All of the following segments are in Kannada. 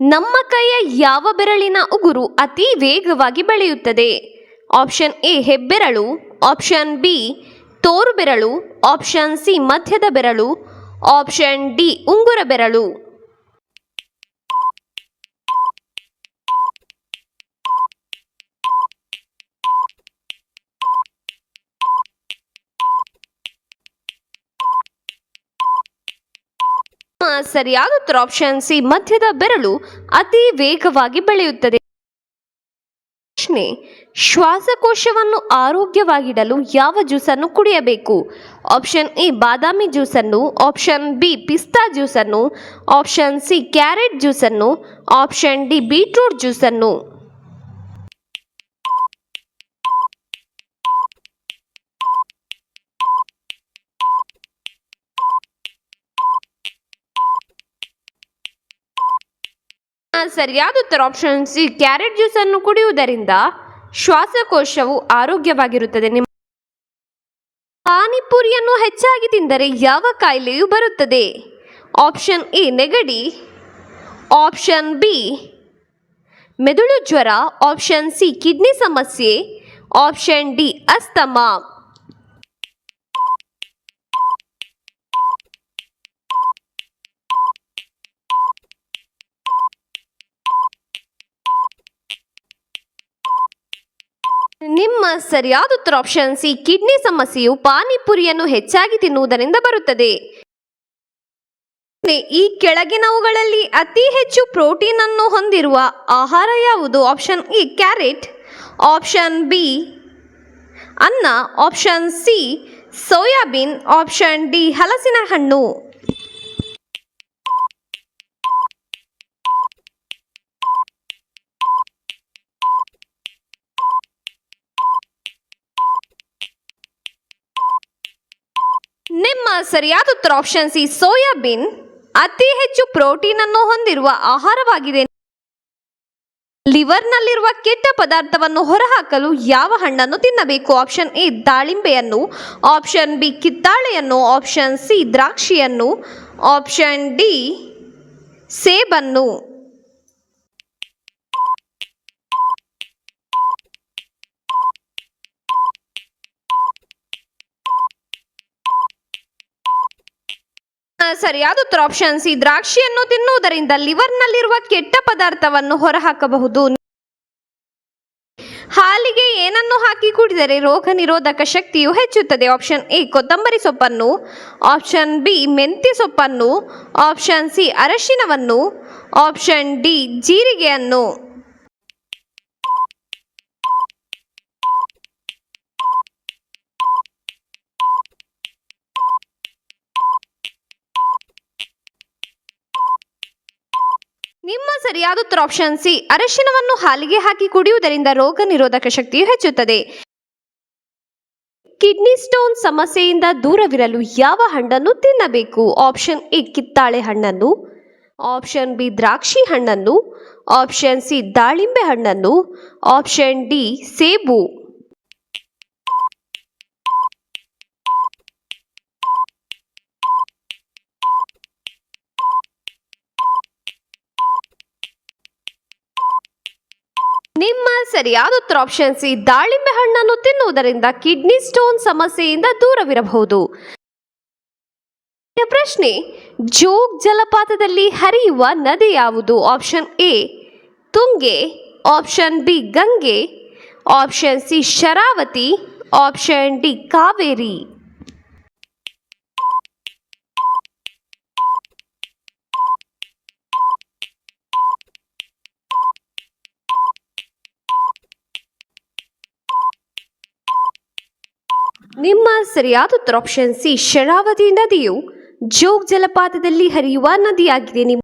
ನಮ್ಮ ಕೈಯ ಯಾವ ಬೆರಳಿನ ಉಗುರು ಅತಿ ವೇಗವಾಗಿ ಬೆಳೆಯುತ್ತದೆ? ಆಪ್ಷನ್ ಎ, ಹೆಬ್ಬೆರಳು. ಆಪ್ಷನ್ ಬಿ ತೋರು ಬೆರಳು ಆಪ್ಷನ್ ಸಿ, ಮಧ್ಯದ ಬೆರಳು. ಆಪ್ಷನ್ ಡಿ, ಉಂಗುರ ಬೆರಳು. ಸರಿಯಾದ ಉತ್ತರ ಆಪ್ಷನ್ ಸಿ, ಮಧ್ಯದ ಬೆರಳು ಅತಿ ವೇಗವಾಗಿ ಬೆಳೆಯುತ್ತದೆ. ಪ್ರಶ್ನೆ, ಶ್ವಾಸಕೋಶವನ್ನು ಆರೋಗ್ಯವಾಗಿಡಲು ಯಾವ ಜ್ಯೂಸನ್ನು ಕುಡಿಯಬೇಕು? ಆಪ್ಷನ್ ಎ, ಬಾದಾಮಿ ಜ್ಯೂಸನ್ನು ಆಪ್ಷನ್ ಬಿ, ಪಿಸ್ತಾ ಜ್ಯೂಸನ್ನು ಆಪ್ಷನ್ ಸಿ, ಕ್ಯಾರೆಟ್ ಜ್ಯೂಸನ್ನು ಆಪ್ಷನ್ ಡಿ, ಬೀಟ್ರೂಟ್ ಜ್ಯೂಸನ್ನು. ಸರಿಯಾದ ಉತ್ತರ ಆಪ್ಷನ್ ಸಿ ಕ್ಯಾರೆಟ್ ಜ್ಯೂಸನ್ನು ಕುಡಿಯುವುದರಿಂದ ಶ್ವಾಸಕೋಶವು ಆರೋಗ್ಯವಾಗಿರುತ್ತದೆ. ನಿಮ್ಮ ಪಾನಿಪುರಿಯನ್ನು ಹೆಚ್ಚಾಗಿ ತಿಂದರೆ ಯಾವ ಕಾಯಿಲೆಯು ಬರುತ್ತದೆ. ಆಪ್ಷನ್ ಎ, ನೆಗಡಿ. ಆಪ್ಷನ್ ಬಿ, ಮೆದುಳು ಜ್ವರ. ಆಪ್ಷನ್ ಸಿ, ಕಿಡ್ನಿ ಸಮಸ್ಯೆ. Option D, asthma. ನಿಮ್ಮ ಸರಿಯಾದ ಉತ್ತರ ಆಪ್ಷನ್ ಸಿ ಕಿಡ್ನಿ ಸಮಸ್ಯೆಯು ಪಾನಿಪುರಿಯನ್ನು ಹೆಚ್ಚಾಗಿ ತಿನ್ನುವುದರಿಂದ ಬರುತ್ತದೆ. ಈ ಕೆಳಗಿನವುಗಳಲ್ಲಿ ಅತಿ ಹೆಚ್ಚು ಪ್ರೋಟೀನ್ ಅನ್ನು ಹೊಂದಿರುವ ಆಹಾರ ಯಾವುದು? Option A, carrot. Option B, ಅನ್ನ. Option C, soybean. Option D, ಹಲಸಿನ ಹಣ್ಣು ನಿಮ್ಮ ಸರಿಯಾದ ಉತ್ತರ ಆಪ್ಷನ್ ಸಿ ಸೋಯಾಬೀನ್ ಅತಿ ಹೆಚ್ಚು ಪ್ರೋಟೀನ್ ಅನ್ನು ಹೊಂದಿರುವ ಆಹಾರವಾಗಿದೆ. ಲಿವರ್ನಲ್ಲಿರುವ ಕೆಟ್ಟ ಪದಾರ್ಥವನ್ನು ಹೊರಹಾಕಲು ಯಾವ ಹಣ್ಣನ್ನು ತಿನ್ನಬೇಕು? ಆಪ್ಷನ್ ಎ ದಾಳಿಂಬೆಯನ್ನು. ಆಪ್ಷನ್ ಬಿ ಕಿತ್ತಾಳೆಯನ್ನು. ಆಪ್ಷನ್ ಸಿ ದ್ರಾಕ್ಷಿಯನ್ನು. ಆಪ್ಷನ್ ಡಿ ಸೇಬನ್ನು. ಸರಿಯಾದ ಉತ್ತರ ಆಪ್ಷನ್ ಸಿ? ದ್ರಾಕ್ಷಿಯನ್ನು ತಿನ್ನುವುದರಿಂದ ಲಿವರ್ನಲ್ಲಿರುವ ಕೆಟ್ಟ ಪದಾರ್ಥವನ್ನು ಹೊರಹಾಕಬಹುದು. ಹಾಲಿಗೆ ಏನನ್ನು ಹಾಕಿ ಕುಡಿದರೆ ರೋಗ ನಿರೋಧಕ ಶಕ್ತಿಯು ಹೆಚ್ಚುತ್ತದೆ? ಆಪ್ಷನ್ ಎ, ಕೊತ್ತಂಬರಿ ಸೊಪ್ಪನ್ನು. ಆಪ್ಷನ್ ಬಿ, ಮೆಂತ್ಯ ಸೊಪ್ಪನ್ನು. ಆಪ್ಷನ್ ಸಿ, ಅರಶಿನವನ್ನು. ಆಪ್ಷನ್ ಡಿ, ಜೀರಿಗೆಯನ್ನು. ನಿಮ್ಮ ಸರಿಯಾದ ಉತ್ತರ ಆಪ್ಷನ್ ಸಿ ಅರಶಿನವನ್ನು ಹಾಲಿಗೆ ಹಾಕಿ ಕುಡಿಯುವುದರಿಂದ ರೋಗ ನಿರೋಧಕ ಶಕ್ತಿಯು ಹೆಚ್ಚುತ್ತದೆ. ಕಿಡ್ನಿ ಸ್ಟೋನ್ ಸಮಸ್ಯೆಯಿಂದ ದೂರವಿರಲು ಯಾವ ಹಣ್ಣನ್ನು ತಿನ್ನಬೇಕು? ಆಪ್ಷನ್ ಎ ಕಿತ್ತಾಳೆ ಹಣ್ಣನ್ನು. ಆಪ್ಷನ್ ಬಿ ದ್ರಾಕ್ಷಿ ಹಣ್ಣನ್ನು. ಆಪ್ಷನ್ ಸಿ ದಾಳಿಂಬೆ ಹಣ್ಣನ್ನು. ಆಪ್ಷನ್ ಡಿ ಸೇಬು ನಿಮ್ಮ ಸರಿಯಾದ ಉತ್ತರ ಆಪ್ಷನ್ ಸಿ ದಾಳಿಂಬೆ ಹಣ್ಣನ್ನು ತಿನ್ನುವುದರಿಂದ ಕಿಡ್ನಿ ಸ್ಟೋನ್ ಸಮಸ್ಯೆಯಿಂದ ದೂರವಿರಬಹುದು. ಪ್ರಶ್ನೆ, ಜೋಗ್ ಜಲಪಾತದಲ್ಲಿ ಹರಿಯುವ ನದಿ ಯಾವುದು? Option A Tunga. Option B Ganga. Option C Sharavathi. Option D Kaveri. ನಿಮ್ಮ ಸರಿಯಾದ ಉತ್ತರ ಆಪ್ಷನ್ ಸಿ ಶರಾವತಿ ನದಿಯು ಜೋಗ್ ಜಲಪಾತದಲ್ಲಿ ಹರಿಯುವ ನದಿಯಾಗಿದೆ. ನಿಮ್ಮ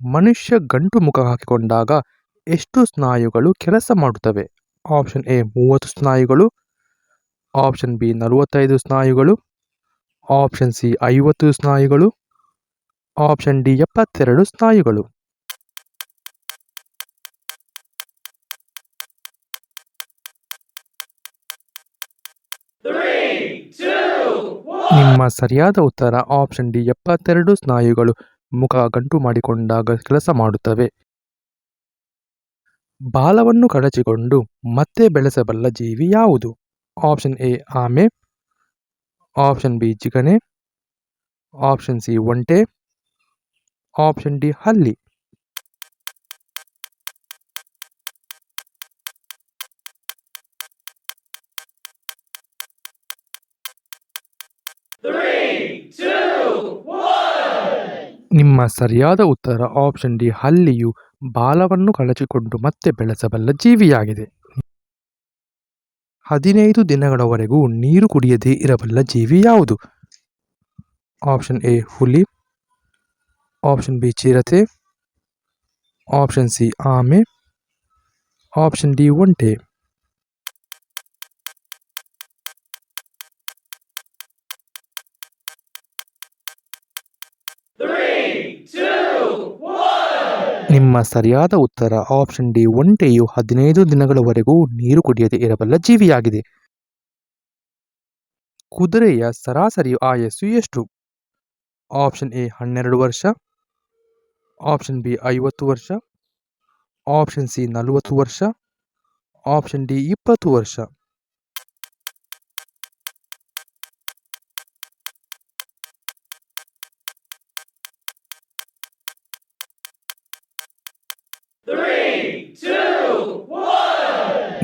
ಮನುಷ್ಯ ಗಂಟು ಮುಖ ಹಾಕಿಕೊಂಡಾಗ ಎಷ್ಟು ಸ್ನಾಯುಗಳು ಕೆಲಸ ಮಾಡುತ್ತವೆ? ಆಪ್ಷನ್ ಎ ಮೂವತ್ತು ಸ್ನಾಯುಗಳು ಆಪ್ಷನ್ ಬಿ ನಲವತ್ತೈದು ಸ್ನಾಯುಗಳು ಆಪ್ಷನ್ ಸಿ ಐವತ್ತು ಸ್ನಾಯುಗಳು ಆಪ್ಷನ್ ಡಿ ಎಪ್ಪತ್ತೆರಡು ಸ್ನಾಯುಗಳು. ನಿಮ್ಮ ಸರಿಯಾದ ಉತ್ತರ ಆಪ್ಷನ್ ಡಿ, ಎಪ್ಪತ್ತೆರಡು ಸ್ನಾಯುಗಳು ಮುಖ ಗಂಟು ಮಾಡಿಕೊಂಡಾಗ ಕೆಲಸ ಮಾಡುತ್ತವೆ. ಬಾಲವನ್ನು ಕಳಚಿಕೊಂಡು ಮತ್ತೆ ಬೆಳೆಸಬಲ್ಲ ಜೀವಿ ಯಾವುದು? ಆಪ್ಷನ್ ಎ, ಆಮೆ. ಆಪ್ಷನ್ ಬಿ ಜಿಗಣೆ ಆಪ್ಷನ್ ಸಿ, ಒಂಟೆ. ಆಪ್ಷನ್ ಡಿ, ಹಲ್ಲಿ. ನಿಮ್ಮ ಸರಿಯಾದ ಉತ್ತರ ಆಪ್ಷನ್ ಡಿ ಹಲ್ಲಿಯು ಬಾಲವನ್ನು ಕಳಚಿಕೊಂಡು ಮತ್ತೆ ಬೆಳೆಸಬಲ್ಲ ಜೀವಿಯಾಗಿದೆ. ಹದಿನೈದು ದಿನಗಳವರೆಗೂ ನೀರು ಕುಡಿಯದೇ ಇರಬಲ್ಲ ಜೀವಿ ಯಾವುದು? ಆಪ್ಷನ್ ಎ ಹುಲಿ. ಆಪ್ಷನ್ ಬಿ ಚಿರತೆ. ಆಪ್ಷನ್ ಸಿ ಆಮೆ. ಆಪ್ಷನ್ ಡಿ ಒಂಟೆ. ನಿಮ್ಮ ಸರಿಯಾದ ಉತ್ತರ ಆಪ್ಷನ್ ಡಿ ಒಂಟೆಯು ಹದಿನೈದು ದಿನಗಳವರೆಗೂ ನೀರು ಕುಡಿಯದೆ ಇರಬಲ್ಲ ಜೀವಿಯಾಗಿದೆ. ಕುದುರೆಯ ಸರಾಸರಿ ಆಯಸ್ಸು ಎಷ್ಟು? ಆಪ್ಷನ್ ಎ ಹನ್ನೆರಡು ವರ್ಷ ಆಪ್ಷನ್ ಬಿ ಐವತ್ತು ವರ್ಷ ಆಪ್ಷನ್ ಸಿ ನಲವತ್ತು ವರ್ಷ ಆಪ್ಷನ್ ಡಿ ಇಪ್ಪತ್ತು ವರ್ಷ.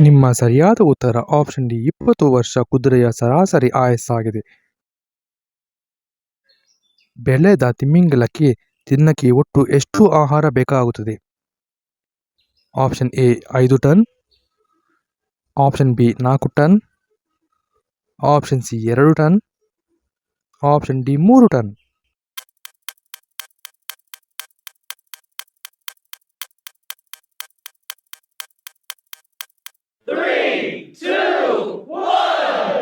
ನಿಮ್ಮ ಸರಿಯಾದ ಉತ್ತರ ಆಪ್ಷನ್ ಡಿ ಇಪ್ಪತ್ತು ವರ್ಷ ಕುದುರೆಯ ಸರಾಸರಿ ಆಯಸ್ಸಾಗಿದೆ. ಬೆಳೆದ ತಿಮಿಂಗಲಕ್ಕೆ ತಿನ್ನಕ್ಕೆ ಒಟ್ಟು ಎಷ್ಟು ಆಹಾರ ಬೇಕಾಗುತ್ತದೆ? ಆಪ್ಷನ್ ಎ ಐದು ಟನ್ ಆಪ್ಷನ್ ಬಿ ನಾಲ್ಕು ಟನ್ ಆಪ್ಷನ್ ಸಿ ಎರಡು ಟನ್ ಆಪ್ಷನ್ ಡಿ ಮೂರು ಟನ್.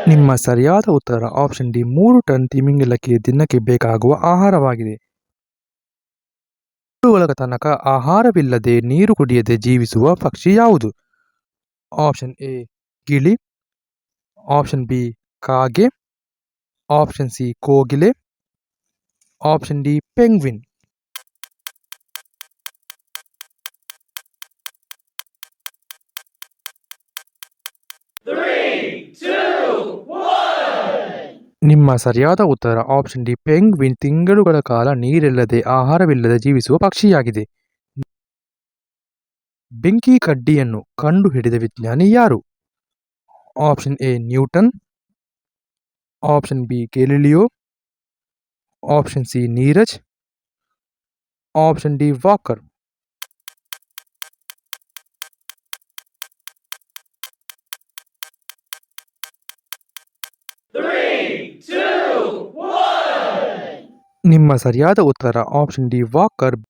ನಿಮ್ಮ ಸರಿಯಾದ ಉತ್ತರ ಆಪ್ಷನ್ ಡಿ ಮೂರು ಟನ್ ತಿಮಿಂಗಿಲಕ್ಕೆ ದಿನಕ್ಕೆ ಬೇಕಾಗುವ ಆಹಾರವಾಗಿದೆ. ತನಕ ಆಹಾರವಿಲ್ಲದೆ ನೀರು ಕುಡಿಯದೆ ಜೀವಿಸುವ ಪಕ್ಷಿ ಯಾವುದು? ಆಪ್ಷನ್ ಎ ಗಿಳಿ. ಆಪ್ಷನ್ ಬಿ ಕಾಗೆ. ಆಪ್ಷನ್ ಸಿ ಕೋಗಿಲೆ. ಆಪ್ಷನ್ ಡಿ ಪೆಂಗ್ವಿನ್ ನಿಮ್ಮ ಸರಿಯಾದ ಉತ್ತರ ಆಪ್ಷನ್ ಡಿ ಪೆಂಗ್ವಿನ್ ತಿಂಗಳುಗಳ ಕಾಲ ನೀರಿಲ್ಲದೆ ಆಹಾರವಿಲ್ಲದೆ ಜೀವಿಸುವ ಪಕ್ಷಿಯಾಗಿದೆ. ಬೆಂಕಿ ಕಡ್ಡಿಯನ್ನು ಕಂಡುಹಿಡಿದ ವಿಜ್ಞಾನಿ ಯಾರು? Option A Newton. Option B Galileo. Option C Neeraj. Option D Walker. ನಿಮ್ಮ ಸರಿಯಾದ ಉತ್ತರ ಆಪ್ಷನ್ ಡಿ ವಾಕರ್